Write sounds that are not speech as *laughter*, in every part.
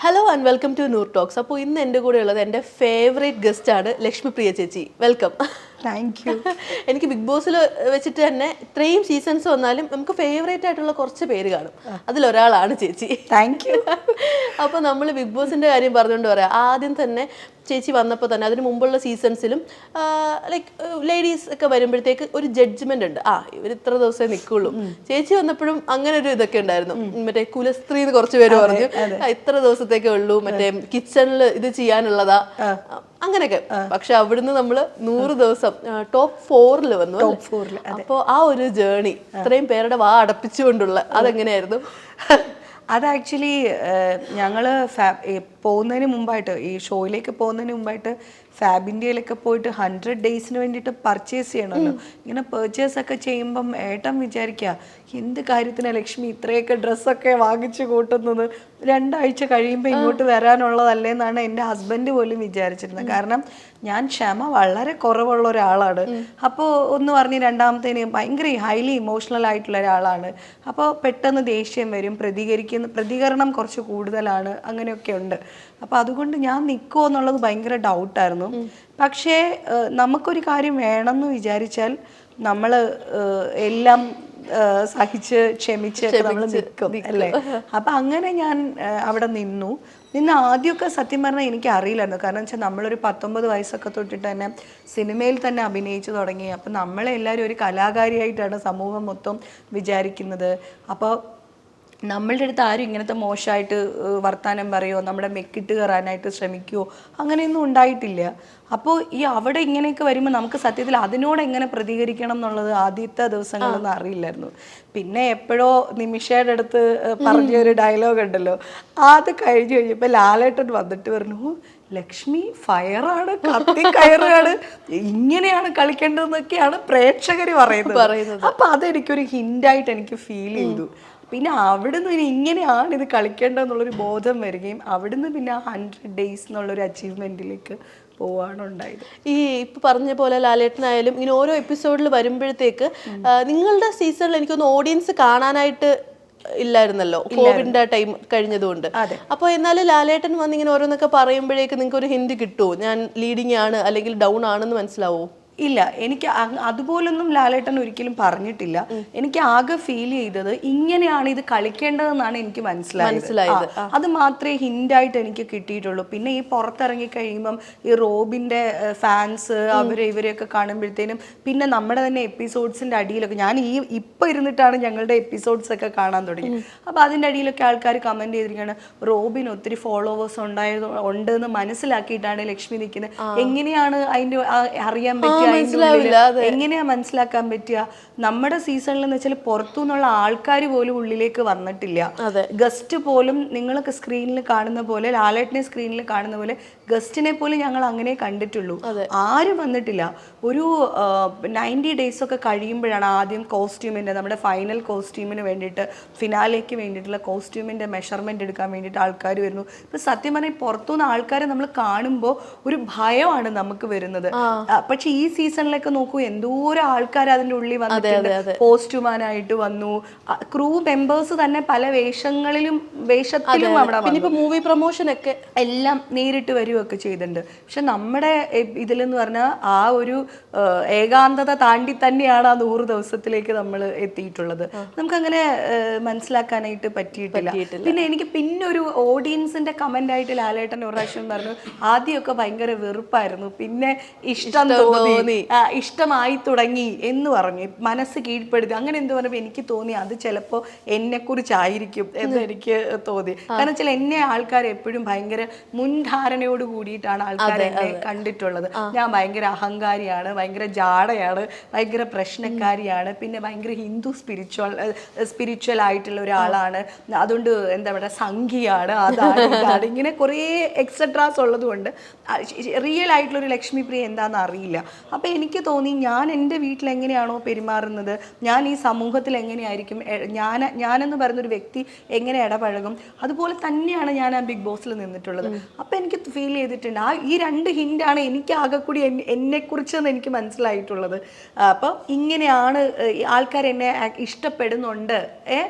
Hello and welcome to Noor talks അപ്പോൾ ഇന്ന് എന്റെ കൂടെ ഉള്ളത് എന്റെ ഫേവറേറ്റ് ഗസ്റ്റാണ് ആണ് ലക്ഷ്മി പ്രിയ ചേച്ചി. വെൽക്കം താങ്ക് യു *laughs* എനിക്ക് ബിഗ് ബോസിൽ വെച്ചിട്ട് തന്നെ ഇത്രയും സീസൺസ് വന്നാലും നമുക്ക് ഫേവറേറ്റ് ആയിട്ടുള്ള കുറച്ച് പേര് കാണും. അതിലൊരാളാണ് ചേച്ചി. താങ്ക് യു അപ്പോൾ നമ്മൾ ബിഗ് ബോസിന്റെ കാര്യം പറഞ്ഞുകൊണ്ട് പറയാം. ആദ്യം തന്നെ ചേച്ചി വന്നപ്പോൾ തന്നെ അതിന് മുമ്പുള്ള സീസൺസിലും ലൈക്ക് ലേഡീസ് ഒക്കെ വരുമ്പോഴത്തേക്ക് ഒരു ജഡ്ജ്മെന്റ് ഉണ്ട്. ആ ഇവർ ഇത്ര ദിവസമേ നിൽക്കുള്ളൂ ചേച്ചി വന്നപ്പോഴും അങ്ങനെ ഒരു ഇതൊക്കെ ഉണ്ടായിരുന്നു. മറ്റേ കുലസ്ത്രീ എന്ന് കുറച്ച് പേര് പറഞ്ഞു. "ആ, ഇത്ര ദിവസത്തേക്കേ ഉള്ളൂ. മറ്റേ കിച്ചണിൽ ഇത് ചെയ്യാനുള്ളതാ. അങ്ങനെയൊക്കെ. പക്ഷെ അവിടുന്ന് നമ്മൾ നൂറ് ദിവസം ടോപ്പ് ഫോറിൽ വന്നു ടോപ്പ് ഫോറിൽ ൽ, അപ്പോൾ ആ ഒരു ജേണി ഇത്രയും പേരുടെ വാ അടപ്പിച്ചുകൊണ്ടുള്ള അതെങ്ങനെയായിരുന്നു? അത് ആക്ച്വലി ഞങ്ങൾ ഫാ പോകുന്നതിന് മുമ്പായിട്ട് ഈ ഷോയിലേക്ക് പോകുന്നതിന് മുമ്പായിട്ട് ഫാബിന്റെയിലൊക്കെ പോയിട്ട് ഹൺഡ്രഡ് ഡേയ്സിന് വേണ്ടിയിട്ട് പർച്ചേസ് ചെയ്യണമല്ലോ. ഇങ്ങനെ പർച്ചേസ് ഒക്കെ ചെയ്യുമ്പം ഏട്ടൻ വിചാരിക്കുക എന്ത് കാര്യത്തിനാണ് ലക്ഷ്മി ഇത്രയൊക്കെ ഡ്രസ്സൊക്കെ വാങ്ങിച്ചു കൂട്ടുന്നത്? രണ്ടാഴ്ച കഴിയുമ്പോൾ ഇങ്ങോട്ട് വരാനുള്ളതല്ലേ എന്നാണ് എന്റെ ഹസ്ബൻഡ് പോലും വിചാരിച്ചിരുന്നത്. കാരണം ഞാൻ ക്ഷമ വളരെ കുറവുള്ള ഒരാളാണ്. അപ്പോൾ ഒന്ന് പറഞ്ഞ് രണ്ടാമത്തേന് ഭയങ്കര ഹൈലി ഇമോഷണൽ ആയിട്ടുള്ള ഒരാളാണ്. അപ്പോൾ പെട്ടെന്ന് ദേഷ്യം വരും പ്രതികരിക്കുന്ന പ്രതികരണം കുറച്ച് കൂടുതലാണ് അങ്ങനെയൊക്കെ ഉണ്ട്. അപ്പോൾ അതുകൊണ്ട് ഞാൻ നിൽക്കുമോ എന്നുള്ളത് ഭയങ്കര ഡൗട്ടായിരുന്നു. പക്ഷേ നമുക്കൊരു കാര്യം വേണമെന്ന് വിചാരിച്ചാൽ നമ്മൾ എല്ലാം സഹിച്ച് ക്ഷമിച്ച് നമ്മൾ നിൽക്കും അല്ലേ? *laughs* അപ്പം അങ്ങനെ ഞാൻ അവിടെ നിന്നു. നിന്ന് ആദ്യമൊക്കെ സത്യം പറഞ്ഞാൽ എനിക്ക് അറിയില്ലായിരുന്നു. കാരണം വെച്ചാൽ നമ്മളൊരു പത്തൊമ്പത് വയസ്സൊക്കെ തൊട്ടിട്ട് തന്നെ സിനിമയിൽ തന്നെ അഭിനയിച്ചു തുടങ്ങി. അപ്പം നമ്മളെല്ലാവരും ഒരു കലാകാരിയായിട്ടാണ് സമൂഹം മൊത്തം വിചാരിക്കുന്നത്. അപ്പോൾ നമ്മളുടെ അടുത്ത് ആരും ഇങ്ങനത്തെ മോശമായിട്ട് വർത്തമാനം പറയുമോ നമ്മുടെ മെക്കിട്ട് കയറാനായിട്ട് ശ്രമിക്കുമോ അങ്ങനെയൊന്നും ഉണ്ടായിട്ടില്ല. അപ്പോൾ ഈ അവിടെ ഇങ്ങനെയൊക്കെ വരുമ്പോൾ നമുക്ക് സത്യത്തിൽ അതിനോട് എങ്ങനെ പ്രതികരിക്കണം എന്നുള്ളത് ആദ്യത്തെ ദിവസങ്ങളൊന്നും അറിയില്ലായിരുന്നു. പിന്നെ എപ്പോഴോ നിമിഷയുടെ അടുത്ത് പറഞ്ഞ ഒരു ഡയലോഗ് ഉണ്ടല്ലോ. അത് കഴിഞ്ഞ് കഴിഞ്ഞപ്പോൾ ലാലേട്ടൻ വന്നിട്ട് പറഞ്ഞു ലക്ഷ്മി ഫയറാണ് കത്തി കയറുകയാണ് ഇങ്ങനെയാണ് കളിക്കേണ്ടതെന്നൊക്കെയാണ് പ്രേക്ഷകർ പറയുന്നത്. അപ്പൊ അതെനിക്കൊരു ഹിന്റായിട്ട് എനിക്ക് ഫീൽ ചെയ്തു. പിന്നെ അവിടുന്ന് ഇനി ഇങ്ങനെയാണ് ഇത് കളിക്കേണ്ടതെന്നുള്ളൊരു ബോധം വരികയും അവിടുന്ന് പിന്നെ ഹൺഡ്രഡ് ഡേയ്സ് എന്നുള്ളൊരു അച്ചീവ്മെന്റിലേക്ക് പോവാണ് ഉണ്ടായത്. ഈ ഇപ്പൊ പറഞ്ഞ പോലെ ലാലേട്ടനായാലും ഇങ്ങനെ ഓരോ എപ്പിസോഡിൽ വരുമ്പോഴത്തേക്ക് നിങ്ങളുടെ സീസണിൽ എനിക്കൊന്ന് ഓഡിയൻസ് കാണാനായിട്ട് ഇല്ലായിരുന്നല്ലോ? കോവിഡിന്റെ ടൈം കഴിഞ്ഞതുകൊണ്ട്. അപ്പൊ എന്നാലും ലാലേട്ടൻ വന്ന് ഇങ്ങനെ ഓരോന്നൊക്കെ പറയുമ്പോഴേക്ക് നിങ്ങൾക്ക് ഒരു ഹിന്റ് കിട്ടുമോ ഞാൻ ലീഡിങ് ആണ് അല്ലെങ്കിൽ ഡൗൺ ആണെന്ന് മനസ്സിലാവോ? ഇല്ല എനിക്ക് അതുപോലൊന്നും ലാലേട്ടൻ ഒരിക്കലും പറഞ്ഞിട്ടില്ല. എനിക്ക് ആകെ ഫീൽ ചെയ്തത് ഇങ്ങനെയാണ് ഇത് കളിക്കേണ്ടതെന്നാണ് എനിക്ക് മനസ്സിലായത്. മനസ്സിലായത്. അത് മാത്രമേ ഹിന്റായിട്ട് എനിക്ക് കിട്ടിയിട്ടുള്ളൂ. പിന്നെ ഈ പുറത്തിറങ്ങി കഴിയുമ്പം ഈ റോബിന്റെ ഫാൻസ് അവരെ ഇവരെയൊക്കെ കാണുമ്പോഴത്തേനും പിന്നെ നമ്മുടെ തന്നെ എപ്പിസോഡ്സിന്റെ അടിയിലൊക്കെ ഞാൻ ഈ ഇപ്പൊ ഇരുന്നിട്ടാണ് ഞങ്ങളുടെ എപ്പിസോഡ്സ് ഒക്കെ കാണാൻ തുടങ്ങി അപ്പൊ അതിന്റെ അടിയിലൊക്കെ ആൾക്കാർ കമന്റ് ചെയ്തിരിക്കുകയാണ് റോബിന് ഒത്തിരി ഫോളോവേഴ്സ് ഉണ്ടായത് ഉണ്ട് എന്ന് മനസ്സിലാക്കിയിട്ടാണ് ലക്ഷ്മി നിൽക്കുന്നത്. എങ്ങനെയാണ് അതിന്റെ അറിയാൻ പറ്റുക എങ്ങനെയാ മനസ്സിലാക്കാൻ പറ്റുക? നമ്മുടെ സീസണിൽ എന്ന് വെച്ചാൽ പുറത്തു നിന്നുള്ള ആൾക്കാർ പോലും ഉള്ളിലേക്ക് വന്നിട്ടില്ല. ഗസ്റ്റ് പോലും നിങ്ങളൊക്കെ സ്ക്രീനിൽ കാണുന്ന പോലെ ലാലേട്ടിനെ സ്ക്രീനിൽ കാണുന്ന പോലെ ഗസ്റ്റിനെ പോലും ഞങ്ങൾ അങ്ങനെ കണ്ടിട്ടുള്ളൂ. ആരും വന്നിട്ടില്ല. ഒരു നയന്റി ഡേയ്സ് ഒക്കെ കഴിയുമ്പോഴാണ് ആദ്യം കോസ്റ്റ്യൂമിന്റെ നമ്മുടെ ഫൈനൽ കോസ്റ്റ്യൂമിന് വേണ്ടിയിട്ട് ഫിനാലേക്ക് വേണ്ടിയിട്ടുള്ള കോസ്റ്റ്യൂമിന്റെ മെഷർമെന്റ് എടുക്കാൻ വേണ്ടിയിട്ട് ആൾക്കാർ വരുന്നു. ഇപ്പൊ സത്യം പറഞ്ഞാൽ പുറത്തുനിന്ന് ആൾക്കാരെ നമ്മൾ കാണുമ്പോൾ ഒരു ഭയമാണ് നമുക്ക് വരുന്നത്. പക്ഷെ ഈ സീസണിലൊക്കെ നോക്കൂ എന്തോരം ആൾക്കാർ അതിന്റെ ഉള്ളിൽ വന്നിട്ടുണ്ട്. പോസ്റ്റുമാനായിട്ട് വന്നു. ക്രൂ മെമ്പേഴ്സ് തന്നെ പല വേഷങ്ങളിലും വേഷത്തിലും അവിടെ ഇപ്പൊ മൂവി പ്രൊമോഷൻ ഒക്കെ എല്ലാം നേരിട്ട് വരികയൊക്കെ ചെയ്തിട്ടുണ്ട്. പക്ഷെ നമ്മുടെ ഇതിലെന്ന് പറഞ്ഞാൽ ആ ഒരു ഏകാന്തത താണ്ടി തന്നെയാണ് ആ നൂറ് ദിവസത്തിലേക്ക് നമ്മൾ എത്തിയിട്ടുള്ളത്. നമുക്കങ്ങനെ മനസ്സിലാക്കാനായിട്ട് പറ്റിയിട്ടില്ല. പിന്നെ എനിക്ക് പിന്നെ ഒരു ഓഡിയൻസിന്റെ കമന്റ് ആയിട്ട് ലാലേട്ടൻ ഒരു പ്രാവശ്യം പറഞ്ഞു ആദ്യമൊക്കെ ഭയങ്കര വെറുപ്പായിരുന്നു. പിന്നെ ഇഷ്ടം തോന്നി. ആ, ഇഷ്ടമായി തുടങ്ങി എന്ന് പറഞ്ഞു. മനസ്സ് കീഴ്പ്പെടുത്തി. അങ്ങനെ എന്ത് പറഞ്ഞപ്പോൾ എനിക്ക് തോന്നി അത് ചിലപ്പോൾ എന്നെ കുറിച്ചായിരിക്കും എന്ന് എനിക്ക് തോന്നി. കാരണം വെച്ചാൽ എന്നെ ആൾക്കാർ എപ്പോഴും ഭയങ്കര മുൻധാരണയോട് കൂടിയിട്ടാണ് ആൾക്കാർ എന്നെ കണ്ടിട്ടുള്ളത്. ഞാൻ ഭയങ്കര അഹങ്കാരിയാണ് ഭയങ്കര ജാടയാണ് ഭയങ്കര പ്രശ്നക്കാരിയാണ് പിന്നെ ഭയങ്കര ഹിന്ദു സ്പിരിച്വൽ സ്പിരിച്വൽ ആയിട്ടുള്ള ഒരാളാണ്. അതുകൊണ്ട് എന്താ പറയുക സംഖ്യയാണ് അതാണ് ഇതാണ്. ഇങ്ങനെ കുറേ എക്സെട്രാസ് ഉള്ളതുകൊണ്ട് റിയൽ ആയിട്ടുള്ള ഒരു ലക്ഷ്മി പ്രിയ എന്താണെന്ന് അറിയില്ല. അപ്പൊ എനിക്ക് തോന്നി ഞാൻ എന്റെ വീട്ടിൽ എങ്ങനെയാണോ പെരുമാറുന്നത്? ഞാൻ ഈ സമൂഹത്തിൽ എങ്ങനെയായിരിക്കും? ഞാൻ ഞാനെന്ന് പറയുന്നൊരു വ്യക്തി എങ്ങനെ ഇടപഴകും? അതുപോലെ തന്നെയാണ് ഞാൻ ആ ബിഗ് ബോസിൽ നിന്നിട്ടുള്ളത്. അപ്പോൾ എനിക്ക് ഫീൽ ചെയ്തിട്ടുണ്ട്. ആ ഈ രണ്ട് ഹിന്റാണ് എനിക്ക് ആകെ കൂടി എന്നെ കുറിച്ചെന്ന് എനിക്ക് മനസ്സിലായിട്ടുള്ളത്. അപ്പോൾ ഇങ്ങനെയാണ് ആൾക്കാർ എന്നെ ഇഷ്ടപ്പെടുന്നുണ്ട്. ഏ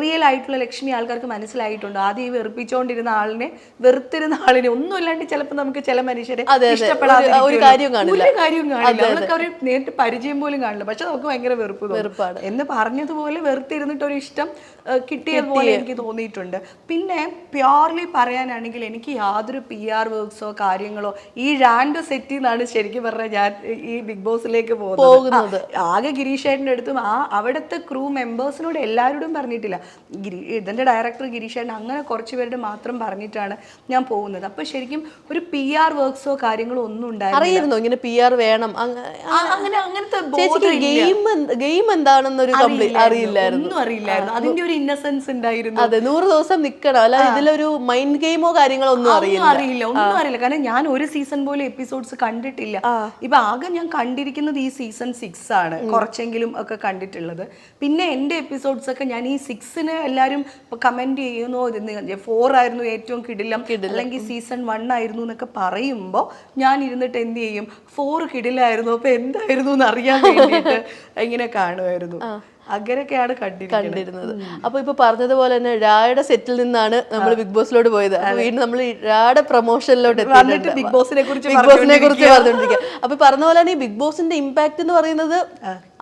റിയൽ ആയിട്ടുള്ള ലക്ഷ്മി ആൾക്കാർക്ക് മനസ്സിലായിട്ടുണ്ട്. ആദ്യം ഈ വെറുപ്പിച്ചുകൊണ്ടിരുന്ന ആളിനെ വെറുത്തിരുന്ന ആളിനെ ഒന്നും ഇല്ലാണ്ട് ചിലപ്പോൾ നമുക്ക് ചില മനുഷ്യരെ. ഇഷ്ടപ്പെടാതെ ഒരു- കാര്യവും കാണില്ല. അവർക്ക് അവർ നേരിട്ട് പരിചയം പോലും കാണില്ല. പക്ഷെ നമുക്ക് ഭയങ്കര വെറുപ്പ്. വെറുപ്പാണ്. എന്ന് പറഞ്ഞതുപോലെ വെറുത്തിരുന്നിട്ട് ഒരു ഇഷ്ടം കിട്ടിയതുപോലെ എനിക്ക് തോന്നിയിട്ടുണ്ട്. പിന്നെ പ്യോർലി പറയാനാണെങ്കിൽ എനിക്ക് യാതൊരു പി ആർ വർക്ക്സോ കാര്യങ്ങളോ ഈ റാൻഡ് സെറ്റിൽ നിന്നാണ് ശരിക്കും പറഞ്ഞാൽ ഞാൻ ഈ ബിഗ് ബോസിലേക്ക് പോകുന്നത്. ആകെ ഗിരീഷ് ഗിരീഷേട്ടന്റെ അടുത്തും ആ അവിടുത്തെ ക്രൂ മെമ്പേഴ്സിനോട് എല്ലാവരോടും പറഞ്ഞിട്ടില്ല ഗിരി ഇതിന്റെ ഡയറക്ടർ ഗിരീഷേട്ടൻ അങ്ങനെ കുറച്ച് പേരുടെ മാത്രം പറഞ്ഞിട്ടാണ് ഞാൻ പോകുന്നത്. അപ്പോൾ ശരിക്കും ഒരു പി ആർ വർക്ക്സോ കാര്യങ്ങളോ ഒന്നും ഉണ്ടായിരുന്നു ഇങ്ങനെ പി ആർ വേണം? അങ്ങ- അങ്ങനെ അങ്ങനത്തെ ഗെയിം ഗെയിം എന്താണെന്നൊരു അറിയില്ലായിരുന്നു. ഒന്നും അറിയില്ലായിരുന്നു. അതിന്റെ ഒരു ഇന്നസെൻസ് ഉണ്ടായിരുന്നു. അതെ നൂറ് ദിവസം നിൽക്കണം അല്ല ഇതിലൊരു മൈൻഡ് ഗെയിമോ കാര്യങ്ങളോ ഒന്നും അറിയില്ല. അറിയില്ല. ഒന്നും അറിയില്ല. കാരണം ഞാൻ ഒരു സീസൺ പോലും എപ്പിസോഡ്സ് കണ്ടിട്ടില്ല. ഇപ്പൊ ആകെ ഞാൻ കണ്ടിരിക്കുന്നത് ഈ സീസൺ സിക്സ് ആണ്. കുറച്ചെങ്കിലും ഒക്കെ കണ്ടിട്ടുള്ളത്. പിന്നെ എന്റെ എപ്പിസോഡ്സ് ഒക്കെ ഞാൻ ഈ സിക്സിന് എല്ലാരും കമന്റ് ചെയ്യുന്നു ഫോർ ആയിരുന്നു ഏറ്റവും കിടിലം. അല്ലെങ്കിൽ സീസൺ വൺ ആയിരുന്നു എന്നൊക്കെ പറയുമ്പോൾ ഞാൻ ഇരുന്നിട്ട് എന്ത് ചെയ്യും? ഫോർ കിടിലായിരുന്നു അപ്പൊ എന്തായിരുന്നു എന്ന് അറിയാൻ വേണ്ടിയിട്ട് *laughs* ഇങ്ങനെ കാണുമായിരുന്നു. അങ്ങനെയൊക്കെയാണ് കണ്ടിരുന്നത്. അപ്പൊ ഇപ്പൊ പറഞ്ഞതുപോലെ തന്നെ രായുടെ സെറ്റിൽ നിന്നാണ് നമ്മൾ ബിഗ് ബോസിലോട്ട് പോയത്. വീണ്ടും നമ്മൾ രായുടെ പ്രൊമോഷനിലോട്ട് എത്തിയിട്ട് ബിഗ് ബോസിനെ കുറിച്ച് ബിഗ് ബോസിനെ കുറിച്ച് പറഞ്ഞുകൊണ്ടിരിക്കുക അപ്പൊ പറഞ്ഞ പോലെ തന്നെ ഈ ബിഗ് ബോസിന്റെ ഇമ്പാക്ട് എന്ന് പറയുന്നത്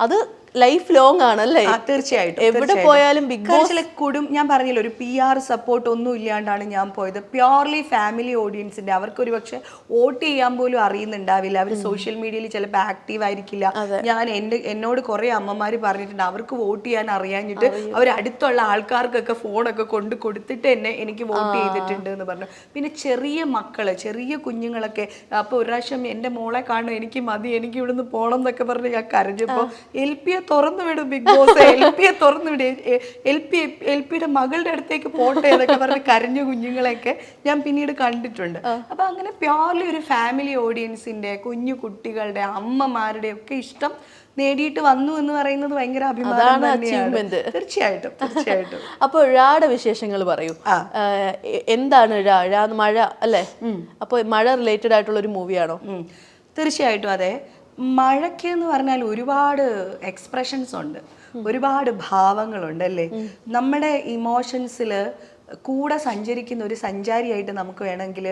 അത് ലൈഫ് ലോങ് ആണല്ലേ? തീർച്ചയായിട്ടും എവിടെ പോയാലും ബിഗ് ബോസിലെ കൂടും ഞാൻ പറഞ്ഞില്ല ഒരു പി ആർ സപ്പോർട്ട് ഒന്നും ഇല്ലാണ്ടാണ് ഞാൻ പോയത്. പ്യോർലി ഫാമിലി ഓഡിയൻസിന്റെ അവർക്ക് ഒരു പക്ഷെ വോട്ട് ചെയ്യാൻ പോലും അറിയുന്നുണ്ടാവില്ല. അവർ സോഷ്യൽ മീഡിയയിൽ ചിലപ്പോൾ ആക്റ്റീവ് ആയിരിക്കില്ല. ഞാൻ എന്റെ എന്നോട് കുറെ അമ്മമാർ പറഞ്ഞിട്ടുണ്ട് അവർക്ക് വോട്ട് ചെയ്യാൻ അറിയാഞ്ഞിട്ട് അവർ അടുത്തുള്ള ആൾക്കാർക്കൊക്കെ ഫോണൊക്കെ കൊണ്ട് കൊടുത്തിട്ട് എന്നെ എനിക്ക് വോട്ട് ചെയ്തിട്ടുണ്ട് എന്ന് പറഞ്ഞു. പിന്നെ ചെറിയ മക്കൾ ചെറിയ കുഞ്ഞുങ്ങളൊക്കെ അപ്പൊ ഒരു പ്രാവശ്യം എന്റെ മോളെ കാണും എനിക്ക് മതി എനിക്ക് ഇവിടുന്ന് പോണം എന്നൊക്കെ പറഞ്ഞ് ഞാൻ കരഞ്ഞപ്പോ എൽ പിയെ തുറന്നു വിടും ബിഗ് ബോസ് എൽ പിയെ തുറന്നു വിടും എൽ പി എൽ പിയുടെ മകളുടെ അടുത്തേക്ക് പോട്ടെ എന്നൊക്കെ പറഞ്ഞ് കരഞ്ഞ കുഞ്ഞുങ്ങളെയൊക്കെ ഞാൻ പിന്നീട് കണ്ടിട്ടുണ്ട്. അപ്പൊ അങ്ങനെ പ്യോർലി ഒരു ഫാമിലി ഓഡിയൻസിന്റെ കുഞ്ഞു കുട്ടികളുടെ അമ്മമാരുടെ ഒക്കെ ഇഷ്ടം നേടിയിട്ട് വന്നു എന്ന് പറയുന്നത് ഭയങ്കര അഭിമാനം അതാണ് achievement. തീർച്ചയായിട്ടും തീർച്ചയായിട്ടും. *laughs* അപ്പൊ ഴാടെ വിശേഷങ്ങൾ പറയൂ. എന്താണ് ഴ മഴ അല്ലേ? അപ്പൊ മഴ റിലേറ്റഡ് ആയിട്ടുള്ള ഒരു മൂവിയാണോ തീർച്ചയായിട്ടും അതെ. മഴയ്ക്ക് എന്ന് പറഞ്ഞാൽ ഒരുപാട് എക്സ്പ്രഷൻസ് ഉണ്ട്. ഒരുപാട് ഭാവങ്ങളുണ്ട് അല്ലേ? നമ്മുടെ ഇമോഷൻസിൽ കൂടെ സഞ്ചരിക്കുന്ന ഒരു സഞ്ചാരിയായിട്ട് നമുക്ക് വേണമെങ്കിൽ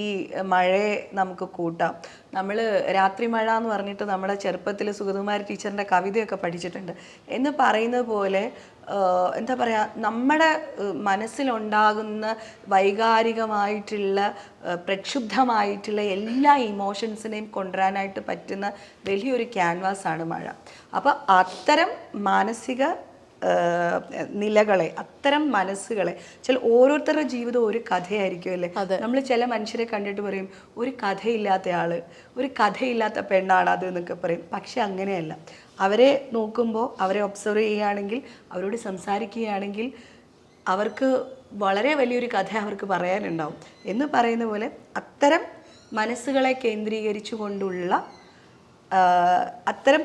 ഈ മഴയെ നമുക്ക് കൂട്ടാം. നമ്മൾ രാത്രി മഴ എന്ന് പറഞ്ഞിട്ട് നമ്മുടെ ചെറുപ്പത്തിൽ സുഗതകുമാരി ടീച്ചറിന്റെ കവിതയൊക്കെ പഠിച്ചിട്ടുണ്ട്. എന്ന് പറയുന്നത് പോലെ എന്താ പറയുക നമ്മുടെ മനസ്സിലുണ്ടാകുന്ന വൈകാരികമായിട്ടുള്ള പ്രക്ഷുബ്ധമായിട്ടുള്ള എല്ലാ ഇമോഷൻസിനെയും കൊണ്ടുവരാനായിട്ട് പറ്റുന്ന വലിയൊരു ക്യാൻവാസാണ് മഴ. അപ്പോൾ അത്തരം മാനസിക നിലകളെ അത്തരം മനസ്സുകളെ. ചില ഓരോരുത്തരുടെ ജീവിതം ഒരു കഥയായിരിക്കും അല്ലേ? നമ്മൾ ചില മനുഷ്യരെ കണ്ടിട്ട് പറയും ഒരു കഥയില്ലാത്ത ആൾ ഒരു കഥയില്ലാത്ത പെണ്ണാണ് അത് എന്നൊക്കെ പറയും. പക്ഷെ അങ്ങനെയല്ല. അവരെ നോക്കുമ്പോൾ അവരെ ഒബ്സർവ് ചെയ്യുകയാണെങ്കിൽ അവരോട് സംസാരിക്കുകയാണെങ്കിൽ അവർക്ക് വളരെ വലിയൊരു കഥ അവർക്ക് പറയാനുണ്ടാവും. എന്ന് പറയുന്ന പോലെ അത്തരം മനസ്സുകളെ കേന്ദ്രീകരിച്ചു കൊണ്ടുള്ള അത്തരം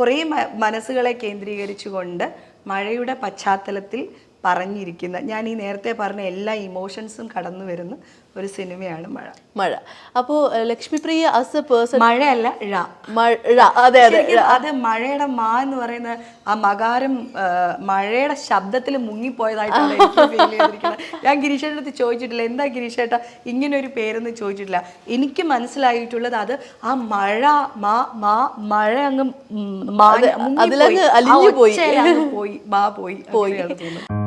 കുറേ മനസ്സുകളെ കേന്ദ്രീകരിച്ചുകൊണ്ട് മഴയുടെ പശ്ചാത്തലത്തിൽ പറഞ്ഞിരിക്കുന്ന ഞാൻ ഈ നേരത്തെ പറഞ്ഞ എല്ലാ ഇമോഷൻസും കടന്നു വരുന്ന ഒരു സിനിമയാണ് മഴ. മഴ. അപ്പോ ലക്ഷ്മിപ്രിയ ആസ് എ പേഴ്സൺ മഴയല്ല ഴ. മഴ അതെ അതെ അത് മഴയുടെ മാ എന്ന് പറയുന്ന ആ മകാരം മഴയുടെ ശബ്ദത്തിൽ മുങ്ങിപ്പോയതായിട്ടാണ് *laughs* ഫീൽ ചെയ്തിരിക്കുന്നത്. ഞാൻ ഗിരീഷേട്ടന്റെ അടുത്ത് ചോദിച്ചിട്ടില്ല എന്താ ഗിരീഷേട്ട? ഇങ്ങനെ ഒരു പേരെന്ന് ചോദിച്ചിട്ടില്ല. എനിക്ക് മനസ്സിലായിട്ടുള്ളത് അത് ആ മഴ മാ മാ മഴ അങ്ങ്. അതിലങ്ങ് പോയി. പോയി മാ പോയി പോയി. തോന്നുന്നു